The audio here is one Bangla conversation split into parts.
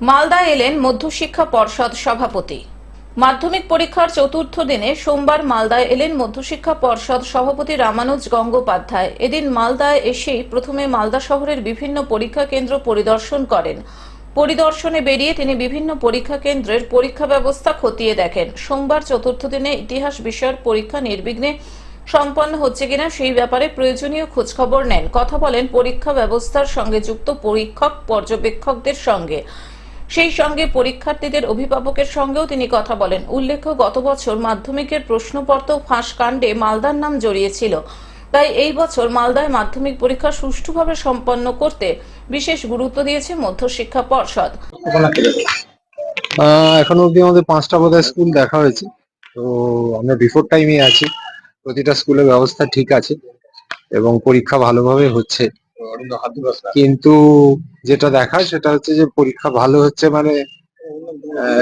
মালদা এলেন মধ্যশিক্ষা পর্ষদ সভাপতি। মাধ্যমিক পরীক্ষার চতুর্থ দিনে সোমবার মালদায় এলেন মধ্যশিক্ষা পর্ষদ সভাপতি রামানুজ গঙ্গোপাধ্যায়। এদিন মালদায় এসেই প্রথমে মালদা শহরের বিভিন্ন পরীক্ষা কেন্দ্র পরিদর্শন করেন। পরিদর্শনে বেরিয়ে তিনি বিভিন্ন পরীক্ষা কেন্দ্রের পরীক্ষা ব্যবস্থা খতিয়ে দেখেন। সোমবার চতুর্থ দিনে ইতিহাস বিষয়ের পরীক্ষা নির্বিঘ্নে সম্পন্ন হচ্ছে কিনা সেই ব্যাপারে প্রয়োজনীয় খোঁজখবর নেন। কথা বলেন পরীক্ষা ব্যবস্থার সঙ্গে যুক্ত পরীক্ষক, পর্যবেক্ষকদের সঙ্গে। সেই সঙ্গে পরীক্ষার্থীদের অভিভাবকের সঙ্গেও তিনি কথা বলেন। উল্লেখ্য, গত বছর মাধ্যমিকের প্রশ্নপত্র ফাঁস কাণ্ডে মালদার নাম জড়িয়েছিল। তাই এই বছর মালদায় মাধ্যমিক পরীক্ষা সুষ্ঠুভাবে সম্পন্ন করতে বিশেষ গুরুত্ব দিয়েছে মধ্যশিক্ষা পর্ষদ। এখনও অবধি আমাদের পাঁচটা বোধহয় স্কুল দেখা হয়েছে। তো আমরা বিফোর টাইমে আছি। প্রতিটা স্কুলের ব্যবস্থা ঠিক আছে এবং পরীক্ষা ভালোভাবে হচ্ছে। কিন্তু যেটা দেখা সেটা হচ্ছে যে পরীক্ষা ভালো হচ্ছে মানে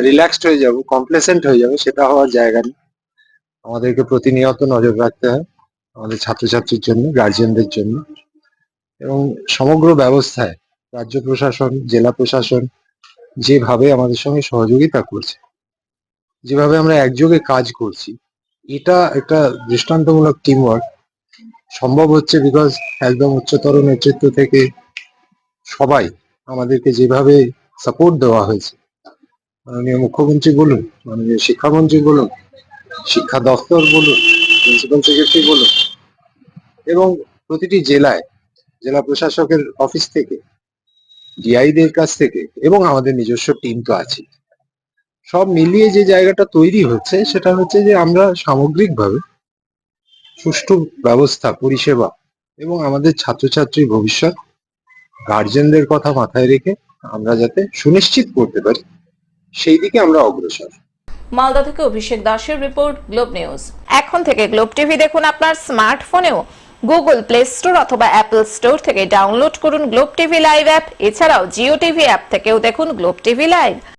রিল্যাক্সড হয়ে যাব কমপ্লেসেন্ট হয়ে যাবে, সেটা হওয়ার জায়গা নেই। আমাদেরকে প্রতিনিয়ত নজর রাখতে হয় আমাদের ছাত্রছাত্রীর জন্য গার্জিয়ানদের জন্য। এবং সমগ্র ব্যবস্থায় রাজ্য প্রশাসন, জেলা প্রশাসন যেভাবে আমাদের সঙ্গে সহযোগিতা করছে, যেভাবে আমরা একযোগে কাজ করছি, এটা একটা দৃষ্টান্তমূলক টিম ওয়ার্ক সম্ভব হচ্ছে বিকজ একদম উচ্চতর নেতৃত্ব থেকে সবাই আমাদেরকে যেভাবে সাপোর্ট দেওয়া হয়েছে। মাননীয় মুখ্যমন্ত্রী বলুন, মাননীয় শিক্ষামন্ত্রী বলুন, শিক্ষা দপ্তর বলুন প্রিন্সিপাল সেক্রেটারি বলুন, এবং প্রতিটি জেলায় জেলা প্রশাসকের অফিস থেকে ডিআইদের কাছ থেকে, এবং আমাদের নিজস্ব টিম তো আছে। সব মিলিয়ে যে জায়গাটা তৈরি হচ্ছে, সেটা হচ্ছে যে আমরা সামগ্রিকভাবে সুষ্ঠু ব্যবস্থা, পরিষেবা এবং আমাদের ছাত্রছাত্রীর ভবিষ্যৎ গার্জেনদের কথা মাথায় রেখে আমরা যাতে সুনিশ্চিত করতে পারি, সেই দিকে আমরা অগ্রসর। মালদা থেকে অভিষেক দাসের রিপোর্ট, গ্লোব নিউজ। এখন থেকে গ্লোব টিভি দেখুন আপনার স্মার্টফোনেও। গুগল প্লে স্টোর অথবা অ্যাপল স্টোর থেকে ডাউনলোড করুন গ্লোব টিভি লাইভ অ্যাপ। এছাড়াও জিও টিভি অ্যাপ থেকেও দেখুন গ্লোব টিভি লাইভ।